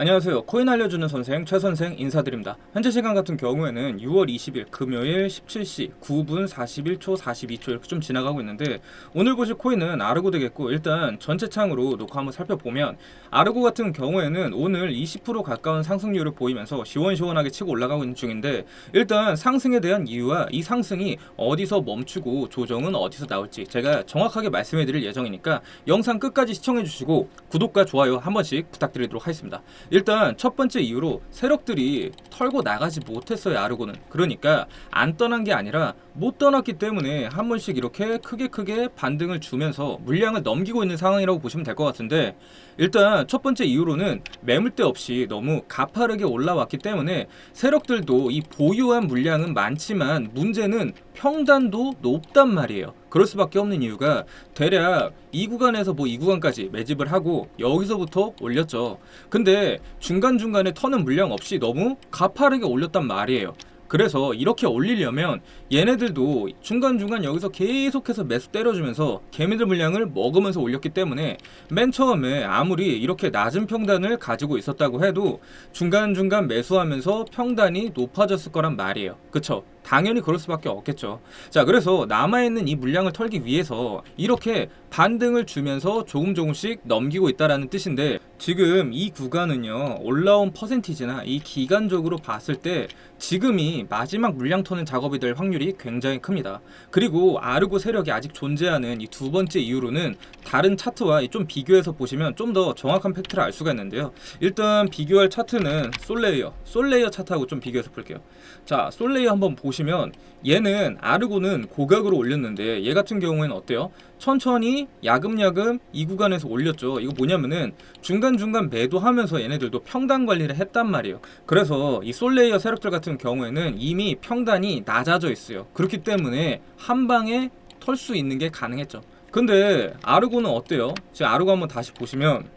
안녕하세요. 코인 알려주는 선생 최 선생 인사드립니다. 현재 시간 같은 경우에는 6월 20일 금요일 17시 9분 41초 42초 이렇게 좀 지나가고 있는데 오늘 보실 코인은 아르고 되겠고 일단 전체 창으로 놓고 한번 살펴보면 아르고 같은 경우에는 오늘 20% 가까운 상승률을 보이면서 시원시원하게 치고 올라가고 있는 중인데 일단 상승에 대한 이유와 이 상승이 어디서 멈추고 조정은 어디서 나올지 제가 정확하게 말씀해 드릴 예정이니까 영상 끝까지 시청해 주시고 구독과 좋아요 한 번씩 부탁드리도록 하겠습니다. 일단 첫 번째 이유로 세력들이 털고 나가지 못했어요 아르고는 그러니까 안 떠난 게 아니라 못 떠났기 때문에 한 번씩 이렇게 크게 크게 반등을 주면서 물량을 넘기고 있는 상황이라고 보시면 될 것 같은데 일단 첫 번째 이유로는 매물대 없이 너무 가파르게 올라왔기 때문에 세력들도 이 보유한 물량은 많지만 문제는 평단도 높단 말이에요. 그럴 수밖에 없는 이유가 대략 이 구간에서 뭐 이 구간까지 매집을 하고 여기서부터 올렸죠. 근데 중간중간에 터는 물량 없이 너무 가파르게 올렸단 말이에요. 그래서 이렇게 올리려면 얘네들도 중간중간 여기서 계속해서 매수 때려주면서 개미들 물량을 먹으면서 올렸기 때문에 맨 처음에 아무리 이렇게 낮은 평단을 가지고 있었다고 해도 중간중간 매수하면서 평단이 높아졌을 거란 말이에요. 그쵸? 당연히 그럴 수밖에 없겠죠. 자, 그래서 남아있는 이 물량을 털기 위해서 이렇게 반등을 주면서 조금 조금씩 넘기고 있다라는 뜻인데 지금 이 구간은요 올라온 퍼센티지나 이 기간적으로 봤을 때 지금이 마지막 물량 터는 작업이 될 확률이 굉장히 큽니다. 그리고 아르고 세력이 아직 존재하는 이 두 번째 이유로는 다른 차트와 좀 비교해서 보시면 좀 더 정확한 팩트를 알 수가 있는데요. 일단 비교할 차트는 솔레이어, 솔레이어 차트하고 좀 비교해서 볼게요. 자, 솔레이어 한번 보시 면 얘는 아르고는 고각으로 올렸는데 얘 같은 경우에는 어때요? 천천히 야금야금 이 구간에서 올렸죠. 이거 뭐냐면은 중간중간 매도하면서 얘네들도 평단 관리를 했단 말이에요. 그래서 이 솔레이어 세력들 같은 경우에는 이미 평단이 낮아져 있어요. 그렇기 때문에 한 방에 털 수 있는 게 가능했죠. 근데 아르고는 어때요? 지금 아르고 한번 다시 보시면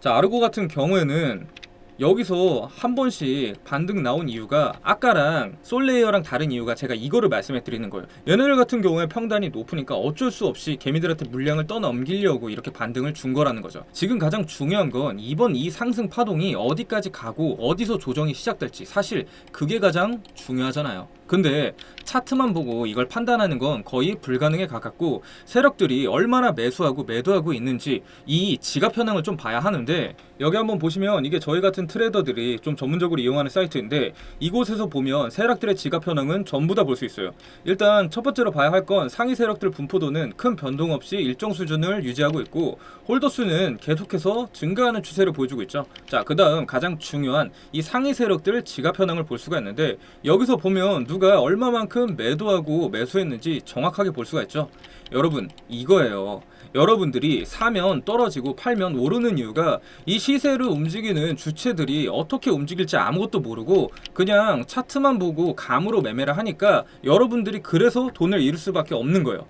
자 아르고 같은 경우에는 여기서 한 번씩 반등 나온 이유가 아까랑 솔레이어랑 다른 이유가 제가 이거를 말씀해 드리는 거예요. 얘네들 같은 경우에 평단이 높으니까 어쩔 수 없이 개미들한테 물량을 떠넘기려고 이렇게 반등을 준 거라는 거죠. 지금 가장 중요한 건 이번 이 상승 파동이 어디까지 가고 어디서 조정이 시작될지 사실 그게 가장 중요하잖아요. 근데 차트만 보고 이걸 판단하는 건 거의 불가능에 가깝고 세력들이 얼마나 매수하고 매도하고 있는지 이 지갑 현황을 좀 봐야 하는데 여기 한번 보시면 이게 저희 같은 트레이더들이 좀 전문적으로 이용하는 사이트인데 이곳에서 보면 세력들의 지갑 현황은 전부 다 볼 수 있어요. 일단 첫 번째로 봐야 할 건 상위 세력들 분포도는 큰 변동 없이 일정 수준을 유지하고 있고 홀더 수는 계속해서 증가하는 추세를 보여주고 있죠. 자, 그다음 가장 중요한 이 상위 세력들 지갑 현황을 볼 수가 있는데 여기서 보면 누가 얼마만큼 매도하고 매수했는지 정확하게 볼 수가 있죠. 여러분, 이거예요. 여러분들이 사면 떨어지고 팔면 오르는 이유가 이 시세를 움직이는 주체들이 어떻게 움직일지 아무것도 모르고 그냥 차트만 보고 감으로 매매를 하니까 여러분들이 그래서 돈을 잃을 수밖에 없는 거예요.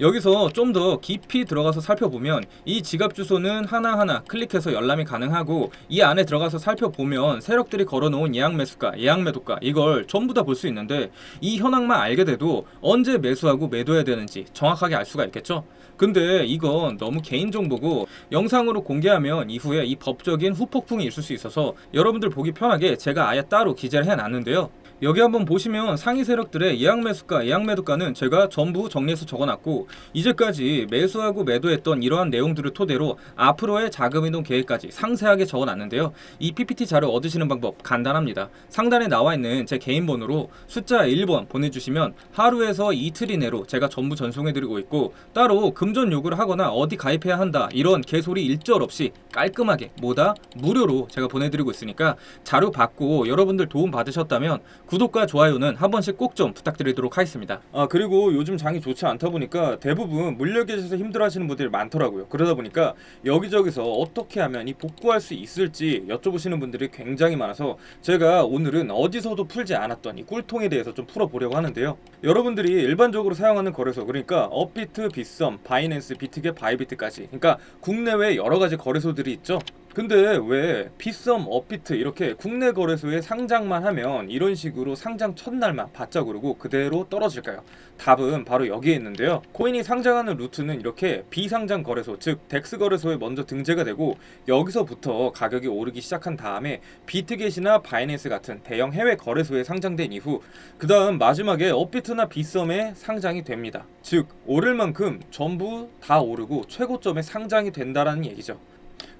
여기서 좀 더 깊이 들어가서 살펴보면 이 지갑 주소는 하나하나 클릭해서 열람이 가능하고 이 안에 들어가서 살펴보면 세력들이 걸어놓은 예약 매수가, 예약 매도가 이걸 전부 다 볼 수 있는데 이 현황만 알게 돼도 언제 매수하고 매도해야 되는지 정확하게 알 수가 있겠죠? 근데 이건 너무 개인 정보고 영상으로 공개하면 이후에 이 법적인 후폭풍이 있을 수 있어서 여러분들 보기 편하게 제가 아예 따로 기재를 해놨는데요. 여기 한번 보시면 상위 세력들의 예약 매수가, 예약 매도가는 제가 전부 정리해서 적어놨고 이제까지 매수하고 매도했던 이러한 내용들을 토대로 앞으로의 자금 이동 계획까지 상세하게 적어놨는데요. 이 PPT 자료 얻으시는 방법 간단합니다. 상단에 나와 있는 제 개인 번호로 숫자 1번 보내주시면 하루에서 이틀 이내로 제가 전부 전송해드리고 있고 따로 금전 요구를 하거나 어디 가입해야 한다 이런 개소리 일절 없이 깔끔하게 뭐다 무료로 제가 보내드리고 있으니까 자료 받고 여러분들 도움 받으셨다면 구독과 좋아요는 한 번씩 꼭 좀 부탁드리도록 하겠습니다. 아 그리고 요즘 장이 좋지 않다 보니까 대부분 물려 계셔서 힘들어하시는 분들이 많더라고요. 그러다 보니까 여기저기서 어떻게 하면 이 복구할 수 있을지 여쭤보시는 분들이 굉장히 많아서 제가 오늘은 어디서도 풀지 않았던 이 꿀통에 대해서 좀 풀어보려고 하는데요. 여러분들이 일반적으로 사용하는 거래소 그러니까 업비트, 빗썸, 바이낸스, 비트겟, 바이비트까지 그러니까 국내외 여러 가지 거래소들이 있죠. 근데 왜 비썸, 업비트 이렇게 국내 거래소에 상장만 하면 이런 식으로 상장 첫날만 바짝 오르고 그대로 떨어질까요? 답은 바로 여기에 있는데요. 코인이 상장하는 루트는 이렇게 비상장 거래소, 즉 덱스 거래소에 먼저 등재가 되고 여기서부터 가격이 오르기 시작한 다음에 비트겟이나 바이낸스 같은 대형 해외 거래소에 상장된 이후 그 다음 마지막에 업비트나 비썸에 상장이 됩니다. 즉 오를 만큼 전부 다 오르고 최고점에 상장이 된다라는 얘기죠.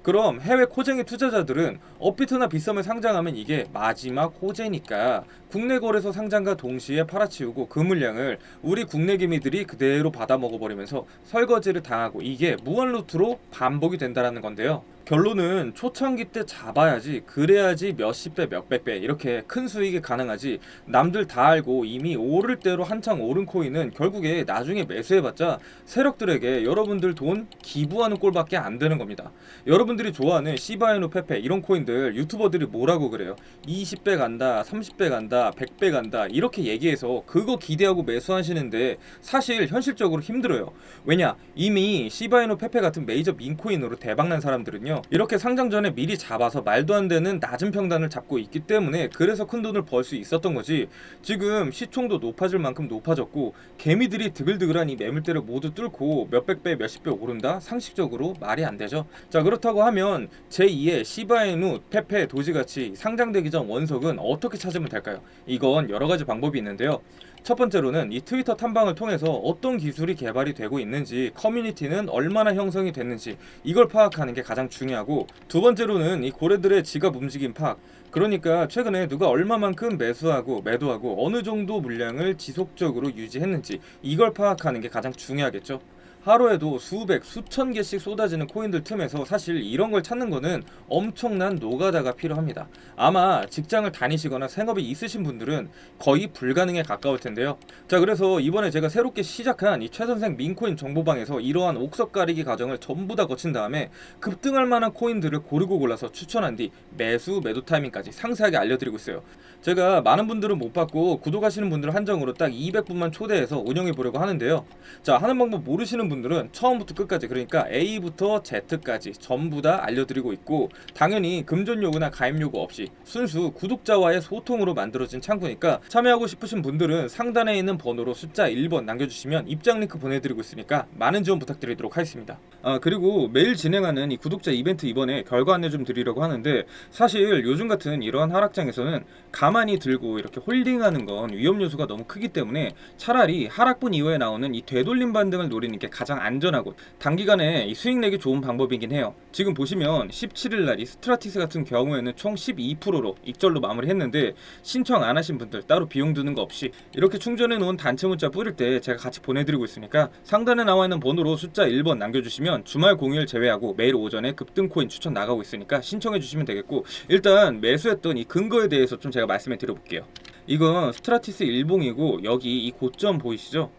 그럼 해외 코쟁이 투자자들은 업비트나 비썸에 상장하면 이게 마지막 호재니까 국내 거래소 상장과 동시에 팔아치우고 그 물량을 우리 국내 기미들이 그대로 받아 먹어버리면서 설거지를 당하고 이게 무한 루트로 반복이 된다라는 건데요. 결론은 초창기 때 잡아야지 그래야지 몇십 배 몇백 배 이렇게 큰 수익이 가능하지. 남들 다 알고 이미 오를 대로 한창 오른 코인은 결국에 나중에 매수해봤자 세력들에게 여러분들 돈 기부하는 꼴밖에 안 되는 겁니다. 여러분들이 좋아하는 시바이누 페페 이런 코인들 유튜버들이 뭐라고 그래요? 20배 간다 30배 간다 100배 간다 이렇게 얘기해서 그거 기대하고 매수하시는데 사실 현실적으로 힘들어요. 왜냐? 이미 시바이누 페페 같은 메이저 민코인으로 대박난 사람들은요 이렇게 상장 전에 미리 잡아서 말도 안 되는 낮은 평단을 잡고 있기 때문에 그래서 큰 돈을 벌 수 있었던 거지. 지금 시총도 높아질 만큼 높아졌고 개미들이 드글드글한 이 매물대를 모두 뚫고 몇백 배 몇십 배 오른다? 상식적으로 말이 안 되죠. 자 그렇다고 하면 제2의 시바이누 페페 도지같이 상장되기 전 원석은 어떻게 찾으면 될까요? 이건 여러 가지 방법이 있는데요 첫 번째로는 이 트위터 탐방을 통해서 어떤 기술이 개발이 되고 있는지 커뮤니티는 얼마나 형성이 됐는지 이걸 파악하는 게 가장 중요하고 두 번째로는 이 고래들의 지갑 움직임 파악 그러니까 최근에 누가 얼마만큼 매수하고 매도하고 어느 정도 물량을 지속적으로 유지했는지 이걸 파악하는 게 가장 중요하겠죠. 하루에도 수백, 수천 개씩 쏟아지는 코인들 틈에서 사실 이런 걸 찾는 거는 엄청난 노가다가 필요합니다. 아마 직장을 다니시거나 생업이 있으신 분들은 거의 불가능에 가까울 텐데요. 자, 그래서 이번에 제가 새롭게 시작한 이 최선생 민코인 정보방에서 이러한 옥석 가리기 과정을 전부 다 거친 다음에 급등할 만한 코인들을 고르고 골라서 추천한 뒤 매수, 매도 타이밍까지 상세하게 알려드리고 있어요. 제가 많은 분들은 못 받고 구독하시는 분들을 한정으로 딱 200분만 초대해서 운영해 보려고 하는데요. 자, 하는 방법 모르시는 분 들은 처음부터 끝까지 그러니까 A부터 Z까지 전부 다 알려드리고 있고 당연히 금전 요구나 가입 요구 없이 순수 구독자와의 소통으로 만들어진 창구니까 참여하고 싶으신 분들은 상단에 있는 번호로 숫자 1번 남겨주시면 입장 링크 보내드리고 있으니까 많은 지원 부탁드리도록 하겠습니다. 아 그리고 매일 진행하는 이 구독자 이벤트 이번에 결과 안내 좀 드리려고 하는데 사실 요즘 같은 이러한 하락장에서는 가만히 들고 이렇게 홀딩하는 건 위험 요소가 너무 크기 때문에 차라리 하락분 이후에 나오는 이 되돌림 반등을 노리는 게 가장 안전하고 단기간에 이 수익 내기 좋은 방법이긴 해요. 지금 보시면 17일 날이 스트라티스 같은 경우에는 총 12%로 익절로 마무리했는데 신청 안 하신 분들 따로 비용 드는 거 없이 이렇게 충전해 놓은 단체 문자 뿌릴 때 제가 같이 보내드리고 있으니까 상단에 나와 있는 번호로 숫자 1번 남겨주시면 주말 공휴일 제외하고 매일 오전에 급등 코인 추천 나가고 있으니까 신청해 주시면 되겠고 일단 매수했던 이 근거에 대해서 좀 제가 말씀해 드려볼게요. 이건 스트라티스 일봉이고 여기 이 고점 보이시죠?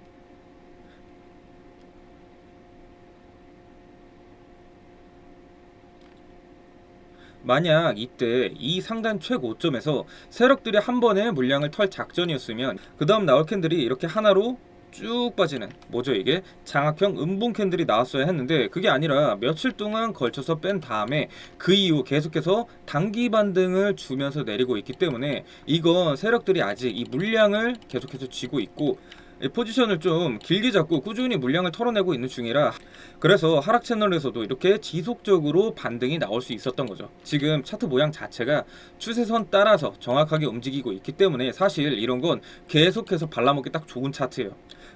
만약 이때 이 상단 최고점에서 세력들이 한 번에 물량을 털 작전이었으면 그 다음 나올 캔들이 이렇게 하나로 쭉 빠지는 뭐죠 이게 장악형 음봉 캔들이 나왔어야 했는데 그게 아니라 며칠 동안 걸쳐서 뺀 다음에 그 이후 계속해서 단기 반등을 주면서 내리고 있기 때문에 이건 세력들이 아직 이 물량을 계속해서 쥐고 있고 이 포지션을 좀 길게 잡고 꾸준히 물량을 털어내고 있는 중이라 그래서 하락 채널에서도 이렇게 지속적으로 반등이 나올 수 있었던 거죠. 지금 차트 모양 자체가 추세선 따라서 정확하게 움직이고 있기 때문에 사실 이런 건 계속해서 발라먹기 딱 좋은 차트예요.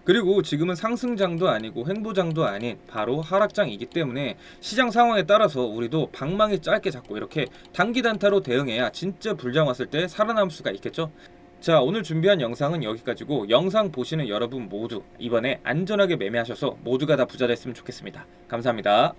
그리고 지금은 상승장도 아니고 횡보장도 아닌 바로 하락장이기 때문에 시장 상황에 따라서 우리도 방망이 짧게 잡고 이렇게 단기 단타로 대응해야 진짜 불장 왔을 때 살아남을 수가 있겠죠. 자 오늘 준비한 영상은 여기까지고 영상 보시는 여러분 모두 이번에 안전하게 매매하셔서 모두가 다 부자 됐으면 좋겠습니다. 감사합니다.